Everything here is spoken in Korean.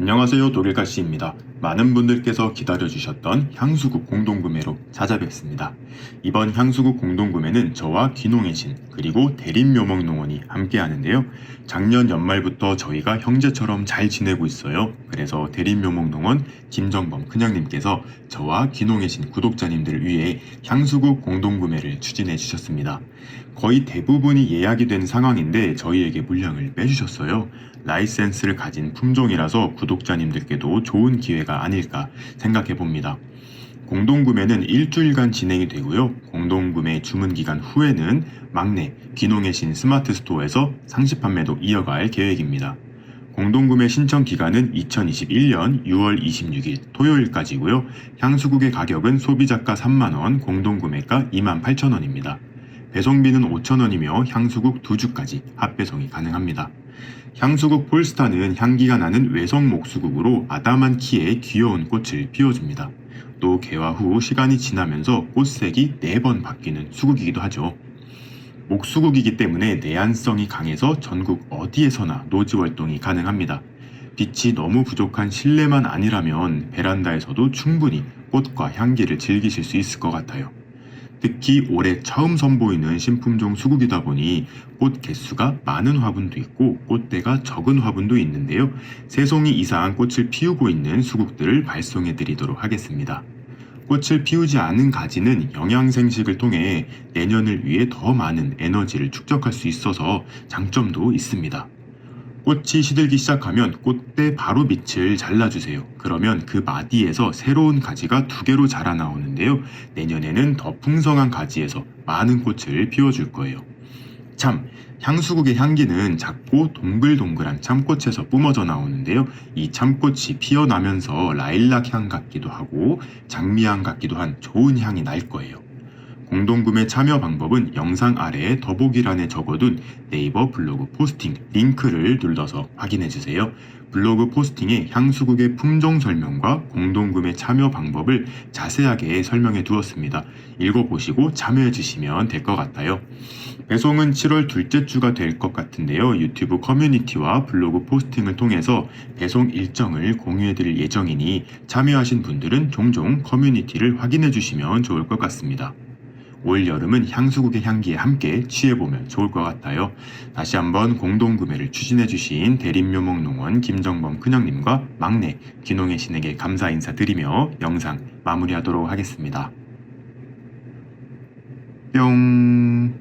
안녕하세요 독일가씨입니다. 많은 분들께서 기다려주셨던 향수국 공동구매로 찾아뵙습니다. 이번 향수국 공동구매는 저와 귀농의 신 그리고 대림묘목농원이 함께 하는데요. 작년 연말부터 저희가 형제처럼 잘 지내고 있어요. 그래서 대림묘목농원 김정범 큰형님께서 저와 귀농의 신 구독자님들을 위해 향수국 공동구매를 추진해 주셨습니다. 거의 대부분이 예약이 된 상황인데 저희에게 물량을 빼주셨어요. 라이센스를 가진 품종이라서 구독 자님들께도 좋은 기회가 아닐까 생각해 봅니다. 공동구매는 일주일간 진행이 되고요. 공동구매 주문 기간 후에는 막내 귀농의 신 스마트 스토어에서 상시 판매도 이어갈 계획입니다. 공동구매 신청 기간은 2021년 6월 26일 토요일까지고요. 향수국의 가격은 소비자가 3만원, 공동구매가 28,000원입니다. 배송비는 5,000원이며 향수국 2주까지 합배송이 가능합니다. 향수국 폴스타는 향기가 나는 외성 목수국으로 아담한 키에 귀여운 꽃을 피워줍니다. 또 개화 후 시간이 지나면서 꽃색이 4번 바뀌는 수국이기도 하죠. 목수국이기 때문에 내한성이 강해서 전국 어디에서나 노지 활동이 가능합니다. 빛이 너무 부족한 실내만 아니라면 베란다에서도 충분히 꽃과 향기를 즐기실 수 있을 것 같아요. 특히 올해 처음 선보이는 신품종 수국이다 보니 꽃 개수가 많은 화분도 있고 꽃대가 적은 화분도 있는데요. 세 송이 이상 꽃을 피우고 있는 수국들을 발송해 드리도록 하겠습니다. 꽃을 피우지 않은 가지는 영양생식을 통해 내년을 위해 더 많은 에너지를 축적할 수 있어서 장점도 있습니다. 꽃이 시들기 시작하면 꽃대 바로 밑을 잘라주세요. 그러면 그 마디에서 새로운 가지가 두 개로 자라나오는데요. 내년에는 더 풍성한 가지에서 많은 꽃을 피워줄 거예요. 참, 향수국의 향기는 작고 동글동글한 참꽃에서 뿜어져 나오는데요. 이 참꽃이 피어나면서 라일락 향 같기도 하고 장미향 같기도 한 좋은 향이 날 거예요. 공동구매 참여 방법은 영상 아래에 더보기란에 적어둔 네이버 블로그 포스팅 링크를 눌러서 확인해 주세요. 블로그 포스팅에 향수국의 품종 설명과 공동구매 참여 방법을 자세하게 설명해 두었습니다. 읽어보시고 참여해 주시면 될 것 같아요. 배송은 7월 둘째 주가 될 것 같은데요. 유튜브 커뮤니티와 블로그 포스팅을 통해서 배송 일정을 공유해 드릴 예정이니 참여하신 분들은 종종 커뮤니티를 확인해 주시면 좋을 것 같습니다. 올 여름은 향수국의 향기에 함께 취해보면 좋을 것 같아요. 다시 한번 공동구매를 추진해주신 대림묘목농원 김정범 큰형님과 막내 귀농의 신에게 감사 인사드리며 영상 마무리하도록 하겠습니다. 뿅.